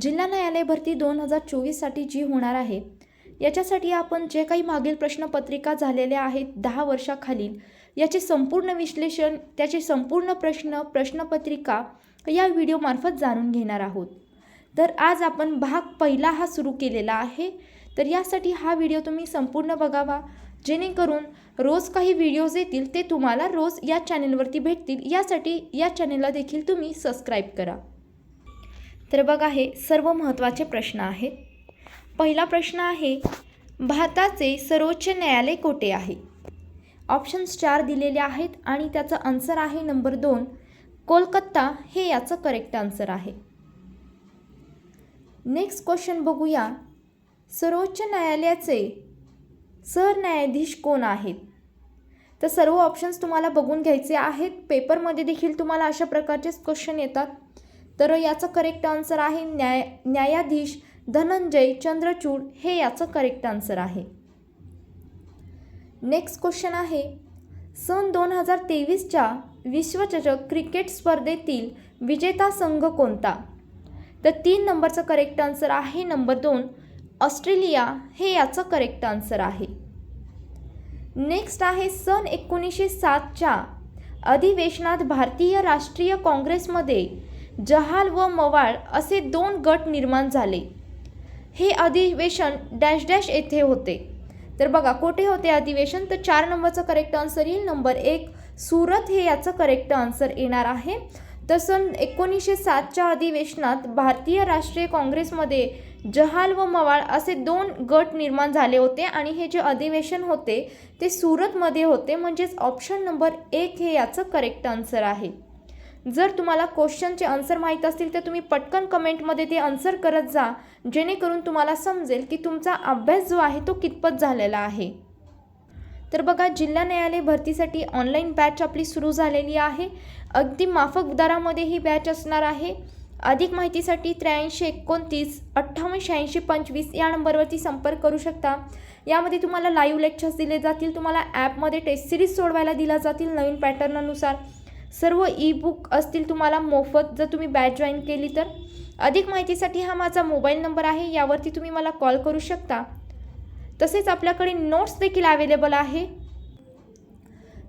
जिल्हा न्यायालय भरती दोन हजार चोवीससाठी जी होणार आहे याच्यासाठी आपण जे काही मागील प्रश्नपत्रिका झालेल्या आहेत दहा वर्षाखालील याचे संपूर्ण विश्लेषण त्याचे संपूर्ण प्रश्न प्रश्नपत्रिका या व्हिडिओमार्फत जाणून घेणार आहोत. तर आज आपण भाग पहिला हा सुरू केलेला आहे. तर यासाठी हा व्हिडिओ तुम्ही संपूर्ण बघावा. जेणेकरून रोज काही व्हिडिओज येतील ते तुम्हाला रोज या चॅनेलवरती भेटतील. यासाठी या चॅनेलला देखील तुम्ही सबस्क्राईब करा. तर बघा हे सर्व महत्त्वाचे प्रश्न आहेत. पहिला प्रश्न आहे भारताचे सर्वोच्च न्यायालय कोठे आहे? ऑप्शन्स चार दिलेले आहेत आणि त्याचा आन्सर आहे नंबर दोन कोलकाता. हे याचं करेक्ट आन्सर आहे. नेक्स्ट क्वेश्चन बघूया. सर्वोच्च न्यायालयाचे सरन्यायाधीश कोण आहेत? तर सर्व ऑप्शन्स तुम्हाला बघून घ्यायचे आहेत. पेपरमध्ये देखील तुम्हाला अशा प्रकारचेच क्वेश्चन येतात. तर याचं करेक्ट आन्सर आहे न्याय न्यायाधीश धनंजय चंद्रचूड. हे याचं करेक्ट आन्सर आहे. नेक्स्ट क्वेश्चन आहे. सन दोन हजार तेवीसच्या विश्वचषक क्रिकेट स्पर्धेतील विजेता संघ कोणता? तर तीन नंबरचं करेक्ट आन्सर आहे नंबर दोन ऑस्ट्रेलिया. हे याचं करेक्ट आन्सर आहे. नेक्स्ट आहे सन एकोणीसशे सातच्या अधिवेशनात भारतीय राष्ट्रीय काँग्रेसमध्ये जहाल व मवाळ असे दोन गट निर्माण झाले. हे अधिवेशन डॅश डॅश येथे होते. तर बघा कुठे होते अधिवेशन? तर चार नंबरचं करेक्ट आन्सर येईल. नंबर एक सुरत हे याचं करेक्ट आन्सर येणार आहे. तर सन एकोणीसशे सातच्या अधिवेशनात भारतीय राष्ट्रीय काँग्रेसमध्ये जहाल व मवाळ असे दोन गट निर्माण झाले होते आणि हे जे अधिवेशन होते ते सुरतमध्ये होते. म्हणजेच ऑप्शन नंबर एक हे याचं करेक्ट आन्सर आहे. जर तुम्हाला क्वेश्चनचे आन्सर माहीत असतील तर तुम्ही पटकन कमेंटमध्ये ते आन्सर करत जा जेणेकरून तुम्हाला समजेल की तुमचा अभ्यास जो आहे तो कितपत झालेला आहे. तर बघा जिल्हा न्यायालय भरतीसाठी ऑनलाईन बॅच आपली सुरू झालेली आहे. अगदी माफक दरामध्ये ही बॅच असणार आहे. अधिक माहितीसाठी त्र्याऐंशी एकोणतीस अठ्ठावन्न शहाऐंशी पंचवीस या नंबरवरती संपर्क करू शकता. यामध्ये तुम्हाला लाईव्ह लेक्चर्स दिले जातील तुम्हाला ॲपमध्ये टेस्ट सिरीज सोडवायला दिल्या जातील नवीन पॅटर्ननुसार सर्व ई बुक असतील तुम्हाला मोफत जर तुम्ही बॅच जॉईन केली तर. अधिक माहितीसाठी हा माझा मोबाईल नंबर आहे यावरती तुम्ही मला कॉल करू शकता. तसेच आपल्याकडे नोट्स देखील अवेलेबल आहे.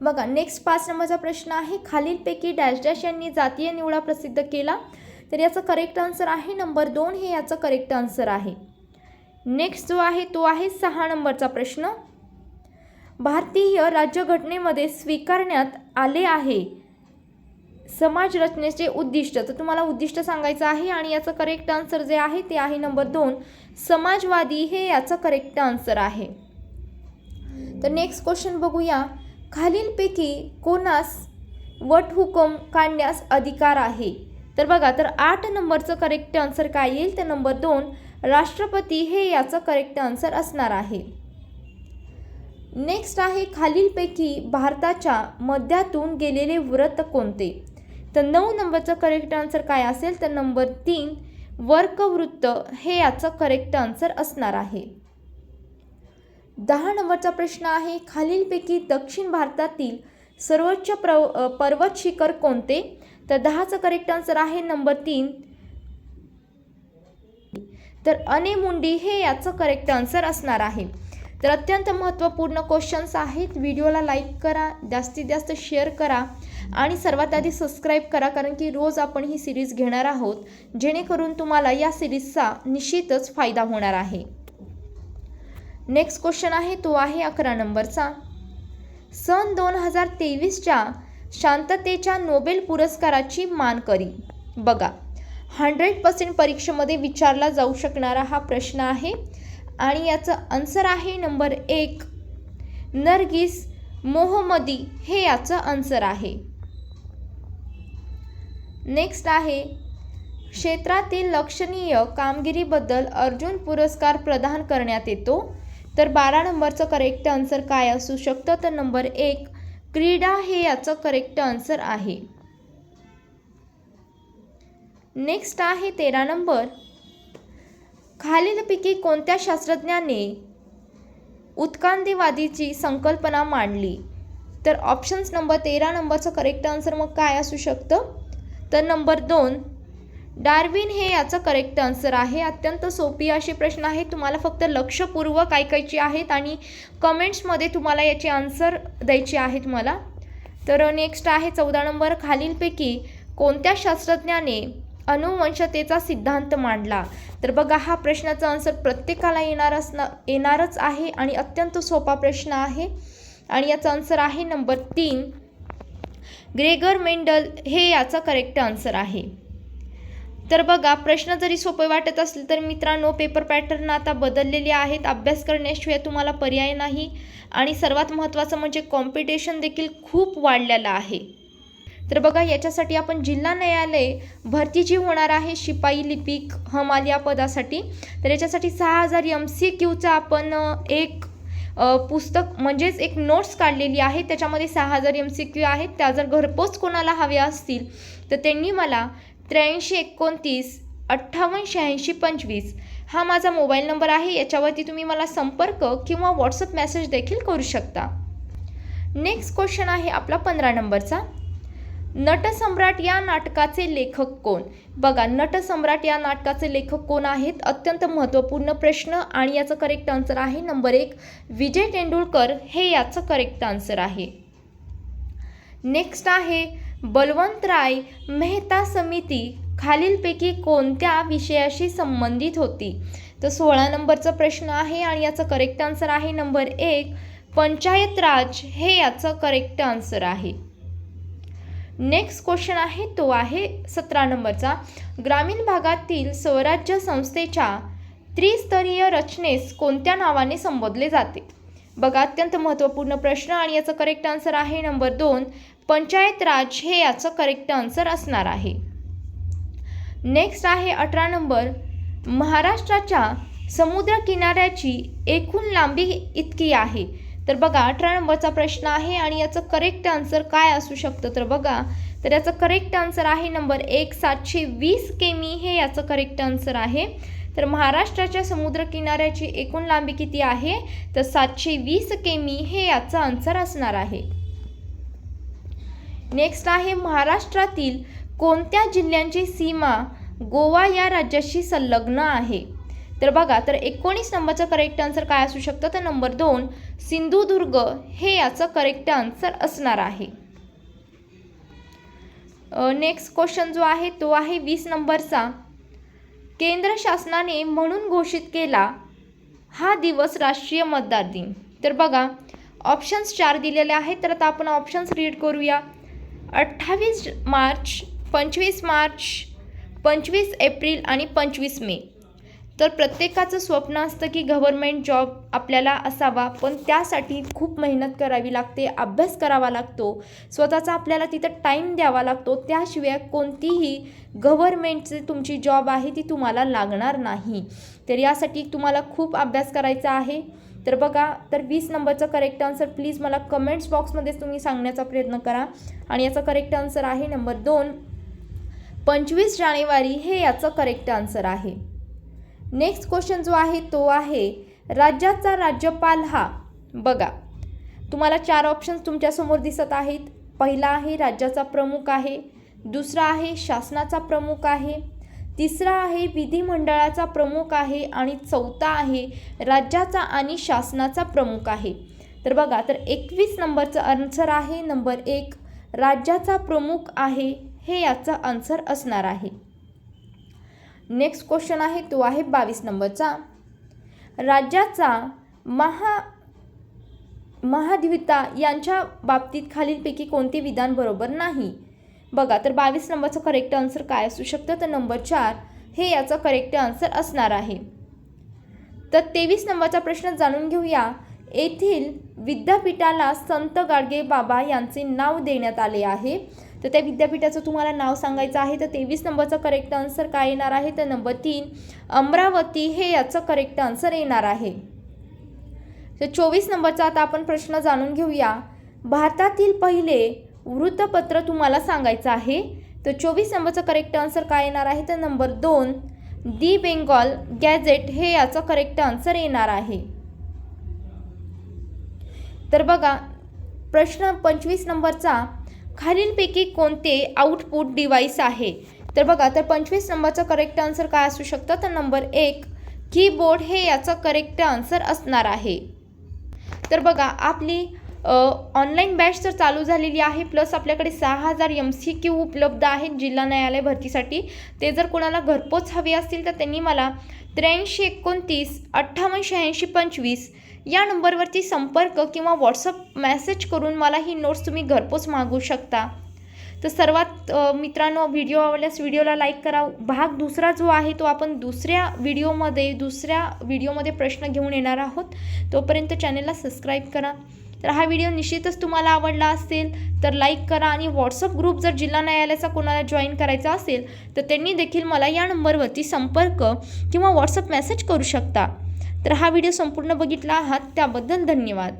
बघा नेक्स्ट पाच नंबरचा प्रश्न आहे खालीलपैकी डॅश डॅश यांनी जातीय निवडा प्रसिद्ध केला. तर याचं करेक्ट आन्सर आहे नंबर दोन हे याचं करेक्ट आन्सर आहे. नेक्स्ट जो आहे तो आहे सहा नंबरचा प्रश्न. भारतीय राज्यघटनेमध्ये स्वीकारण्यात आले आहे. समाज रचनेचे उद्दिष्ट. तर तुम्हाला उद्दिष्ट सांगायचं आहे आणि याचं करेक्ट आन्सर जे आहे ते आहे नंबर दोन समाजवादी हे याचं करेक्ट आन्सर आहे. तर नेक्स्ट क्वेश्चन बघूया. खालीलपैकी कोणास वटहुकम काढण्यास अधिकार आहे? तर बघा तर आठ नंबरचं करेक्ट आन्सर काय येईल? तर नंबर दोन राष्ट्रपती हे याचं करेक्ट आन्सर असणार आहे. नेक्स्ट आहे खालीलपैकी भारताच्या मध्यातून गेलेले व्रत कोणते? तर नऊ नंबरचं करेक्ट आन्सर काय असेल? तर नंबर तीन वर्कवृत्त हे याचं करेक्ट आन्सर असणार आहे. दहा नंबरचा प्रश्न आहे खालीलपैकी दक्षिण भारतातील सर्वोच्च प्र पर्वत शिखर कोणते? तर दहाचं करेक्ट आन्सर आहे नंबर तीन. तर अनेमुंडी हे याचं करेक्ट आन्सर असणार आहे. तर अत्यंत महत्त्वपूर्ण क्वेश्चन्स आहेत. व्हिडिओला लाईक करा जास्तीत जास्त शेअर करा. आणि सर्वात आधी सबस्क्राईब करा कारण की रोज आपण ही सिरीज घेणार आहोत जेणेकरून तुम्हाला या सिरीजचा निश्चितच फायदा होणार आहे. नेक्स्ट क्वेश्चन आहे तो आहे अकरा नंबरचा. सन दोन हजार तेवीसच्या शांततेच्या नोबेल पुरस्काराची मानकरी बघा हंड्रेड पर्सेंट परीक्षेमध्ये विचारला जाऊ शकणारा हा प्रश्न आहे. आणि याचं आन्सर आहे नंबर एक नरगिस मोहमदी हे याचं आन्सर आहे. नेक्स्ट आहे. क्षेत्रातील लक्षणीय कामगिरीबद्दल अर्जुन पुरस्कार प्रदान करण्यात येतो. तर बारा नंबरचं करेक्ट आन्सर काय असू शकतं? तर नंबर एक क्रीडा हे याचं करेक्ट आन्सर आहे. नेक्स्ट आहे तेरा नंबर. खालीलपैकी कोणत्या शास्त्रज्ञाने उत्कांतीवादीची संकल्पना मांडली? तर ऑप्शन्स नंबर तेरा नंबरचं करेक्ट आन्सर मग काय असू शकतं? तर नंबर दोन डार्विन हे याचं करेक्ट आन्सर आहे. अत्यंत सोपी असे प्रश्न आहे. तुम्हाला फक्त लक्षपूर्वक ऐकायचे आहेत आणि कमेंट्समध्ये तुम्हाला याचे आन्सर द्यायचे आहेत तुम्हाला. तर नेक्स्ट आहे चौदा नंबर. खालीलपैकी कोणत्या शास्त्रज्ञाने अनुवंशतेचा सिद्धांत मांडला? तर बघा हा प्रश्नाचा आन्सर प्रत्येकाला येणार असणार येणारच आहे आणि अत्यंत सोपा प्रश्न आहे. आणि याचा आन्सर आहे नंबर तीन. ग्रेगर मेंडल हे याचा करेक्ट आन्सर आहे. तर बघा प्रश्न जरी सोपे वाटत असले तर मित्रांनो पेपर पॅटर्न आता बदललेले आहेत. अभ्यास करण्याशिवाय तुम्हाला पर्याय नाही. आणि सर्वात महत्त्वाचं म्हणजे कॉम्पिटिशन देखील खूप वाढलेलं आहे. तर बघा याच्यासाठी आपण जिल्हा न्यायालय भरती जी होणार आहे शिपाई लिपिक हमाल या पदासाठी. तर याच्यासाठी सहा हजार एम सी क्यूचा आपण एक पुस्तक म्हणजेच एक नोट्स काढलेली आहे. त्याच्यामध्ये सहा हजार एम सी क्यू आहेत. त्या जर घरपोच कोणाला हव्या असतील तर त्यांनी मला त्र्याऐंशी एकोणतीस अठ्ठावन्न शहाऐंशी पंचवीस हा माझा मोबाईल नंबर आहे. याच्यावरती तुम्ही मला संपर्क किंवा व्हॉट्सअप मेसेज देखील करू शकता. नेक्स्ट क्वेश्चन आहे आपला पंधरा नंबरचा. नटसम्राट या नाटकाचे लेखक कोण? बघा नटसम्राट या नाटकाचे लेखक कोण आहेत? अत्यंत महत्त्वपूर्ण प्रश्न आणि याचं करेक्ट आन्सर आहे नंबर एक विजय तेंडुलकर. हे याचं करेक्ट आन्सर आहे. नेक्स्ट आहे बलवंतराय मेहता समिती खालीलपैकी कोणत्या विषयाशी संबंधित होती? तर सोळा नंबरचा प्रश्न आहे आणि याचं करेक्ट आन्सर आहे नंबर एक पंचायत राज हे याचं करेक्ट आन्सर आहे. नेक्स्ट क्वेश्चन आहे तो आहे सतरा नंबरचा. ग्रामीण भागातील स्वराज्य संस्थेच्या त्रिस्तरीय रचनेस कोणत्या नावाने संबोधले जाते? बघा अत्यंत महत्त्वपूर्ण प्रश्न आणि याचं करेक्ट आन्सर आहे नंबर दोन. पंचायत राज हे याचं करेक्ट आन्सर असणार आहे. नेक्स्ट आहे अठरा नंबर. महाराष्ट्राच्या समुद्र किनाऱ्याची एकूण लांबी इतकी आहे. तर बघा अठरा नंबरचा प्रश्न आहे आणि याचं करेक्ट आन्सर काय असू शकतं? तर बघा तर याचं करेक्ट आन्सर आहे नंबर एक सातशे वीस केमी. हे याचं करेक्ट आन्सर आहे. तर महाराष्ट्राच्या समुद्र किनाऱ्याची एकूण लांबी किती आहे? तर सातशे वीस केमी हे याचं आन्सर असणार आहे. नेक्स्ट आहे महाराष्ट्रातील कोणत्या जिल्ह्यांची सीमा गोवा या राज्याशी संलग्न आहे? तर बघा तर एकोणीस नंबरचं करेक्ट आन्सर काय असू शकतं? तर नंबर दोन सिंधुदुर्ग हे याचं करेक्ट आन्सर असणार आहे. नेक्स्ट क्वेश्चन जो आहे तो आहे वीस नंबरचा. केंद्र शासनाने म्हणून घोषित केला हा दिवस राष्ट्रीय मतदार दिन. तर बघा ऑप्शन्स चार दिलेले आहेत तर आता आपण ऑप्शन्स रीड करूया. अठ्ठावीस मार्च पंचवीस मार्च पंचवीस एप्रिल आणि पंचवीस मे. तर प्रत्येकाचं स्वप्न असतं की गव्हर्मेंट जॉब आपल्याला असावा पण त्यासाठी खूप मेहनत करावी लागते अभ्यास करावा लागतो स्वतःचा आपल्याला तिथं टाईम द्यावा लागतो त्याशिवाय कोणतीही गव्हर्मेंटची तुमची जॉब आहे ती तुम्हाला लागणार नाही. तर यासाठी तुम्हाला खूप अभ्यास करायचा आहे. तर बघा तर वीस नंबरचं करेक्ट आन्सर प्लीज मला कमेंट्स बॉक्समध्येच तुम्ही सांगण्याचा प्रयत्न करा. आणि याचा करेक्ट आन्सर आहे नंबर दोन पंचवीस जानेवारी हे याचं करेक्ट आन्सर आहे. नेक्स्ट क्वेश्चन जो आहे तो आहे राज्याचा राज्यपाल हा बघा तुम्हाला चार ऑप्शन्स तुमच्यासमोर दिसत आहेत. पहिला आहे राज्याचा प्रमुख आहे दुसरा आहे शासनाचा प्रमुख आहे तिसरा आहे विधिमंडळाचा प्रमुख आहे आणि चौथा आहे राज्याचा आणि शासनाचा प्रमुख आहे. तर बघा तर एकवीस नंबरचं आन्सर आहे नंबर एक राज्याचा प्रमुख आहे हे याचा आन्सर असणार आहे. नेक्स्ट क्वेश्चन आहे तो आहे बावीस नंबरचा. राज्याचा महा महाद्विता यांच्या बाबतीत खालीलपैकी कोणते विधान बरोबर नाही? बघा तर बावीस नंबरचं करेक्ट आन्सर काय असू शकतं? तर नंबर चार हे याचं करेक्ट आन्सर असणार आहे. तर तेवीस नंबरचा प्रश्न जाणून घेऊया. येथील विद्यापीठाला संत गाडगे बाबा यांचे नाव देण्यात आले आहे. तर त्या विद्यापीठाचं तुम्हाला नाव सांगायचं आहे तर तेवीस नंबरचं करेक्ट आन्सर काय येणार आहे? तर नंबर तीन अमरावती हे याचं करेक्ट आन्सर येणार आहे. तर चोवीस नंबरचा आता आपण प्रश्न जाणून घेऊया. भारतातील पहिले वृत्तपत्र तुम्हाला सांगायचं आहे. तर चोवीस नंबरचं करेक्ट आन्सर काय येणार आहे? तर नंबर दोन दी बेंगॉल गॅजेट हे याचं करेक्ट आन्सर येणार आहे. तर बघा प्रश्न पंचवीस नंबरचा खालीलपैकी कोणते आउटपुट डिव्हाइस आहे? तर बघा तर पंचवीस नंबरचं करेक्ट आन्सर काय असू शकतं? तर नंबर एक कीबोर्ड हे याचं करेक्ट आन्सर असणार आहे. तर बघा आपली ऑनलाईन बॅच तर चालू झालेली आहे प्लस आपल्याकडे सहा हजार एम सी क्यू उपलब्ध आहेत जिल्हा न्यायालय भरतीसाठी. ते जर कोणाला घरपोच हवी असतील तर त्यांनी मला त्र्याऐंशी एकोणतीस अठ्ठावन्न शहाऐंशी पंचवीस या नंबरवरती संपर्क किंवा व्हॉट्सअप मेसेज करून मला ही नोट्स तुम्ही घरपोच मागू शकता. तर सर्वात मित्रांनो व्हिडिओ आवडल्यास व्हिडिओला लाईक करा. भाग दुसरा जो आहे तो आपण दुसऱ्या व्हिडिओमध्ये दुसऱ्या व्हिडिओमध्ये प्रश्न घेऊन येणार आहोत. तोपर्यंत चॅनलला सबस्क्राईब करा. तर हा व्हिडिओ निश्चितच तुम्हाला आवडला असेल तर लाईक करा आणि व्हॉट्सअप ग्रुप जर जिल्हा न्यायालयाचा कोणाला जॉईन करायचा असेल तर त्यांनी देखील मला या नंबरवरती संपर्क किंवा व्हॉट्सअप मेसेज करू शकता. तर हा व्हिडिओ संपूर्ण बघितला आहात त्याबद्दल धन्यवाद.